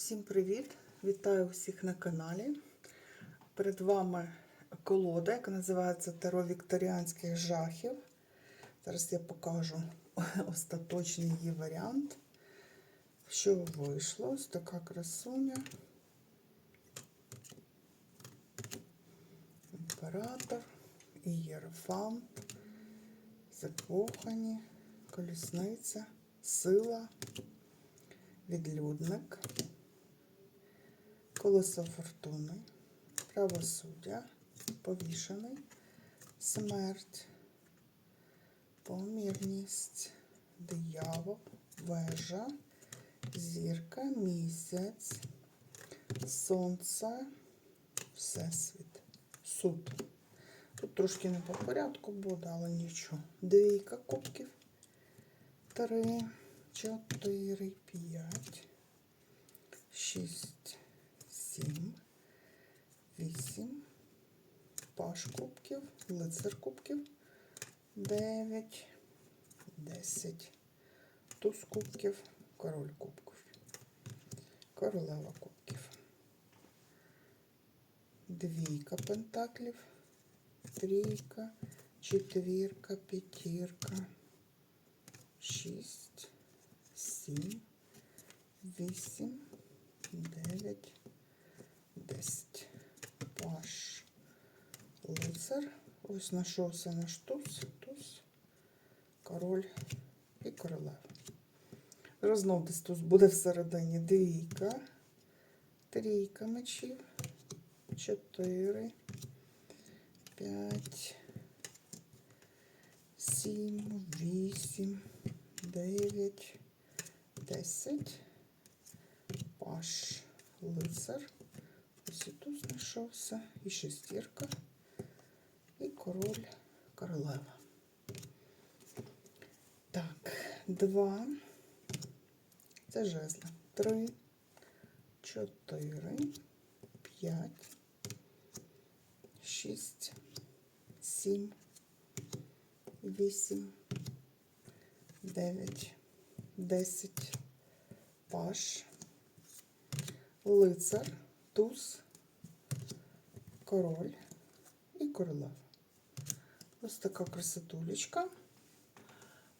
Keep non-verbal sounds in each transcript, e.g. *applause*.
Всім привіт! Вітаю усіх на каналі. Перед вами колода, яка називається Таро Вікторіанських жахів. Зараз я покажу *laughs* остаточний її варіант. Що вийшло? Ось така красуня. Імператор, ієрофант, закохані, колісниця, сила, відлюдник, колесо фортуни, правосуддя, повішений, смерть, помірність, диявол, вежа, зірка, місяць, сонце, всесвіт, суд. Тут трошки не по порядку буде, але нічого. Двійка кубків. Три, чотири, п'ять, шість, сім, вісім, паш кубків, лицар кубків, дев'ять, десять, туз кубків, король кубків, королева кубків, двійка пентаклів, трійка, четвірка, п'ятірка, шість, сім, вісім, дев'ять, десять. Паш. Лицар. Ось знайшовся наш туз, туз, король і королева. Зараз знов десь туз буде всередині двійка, трійка мечів, чотири, п'ять, сім, вісім, дев'ять, десять. Паш лицар. Ось і тут знайшовся. І шестірка. І король, королева. Так, два. Це жезли. Три, чотири, п'ять, шість, сім, вісім, дев'ять, десять, паш, лицар, туз, король і королева. Ось така красотулечка.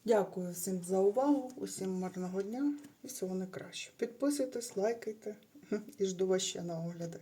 Дякую всім за увагу, усім мирного дня і всього найкращого. Підписуйтесь, лайкайте *laughs* і жду вас ще на огляди.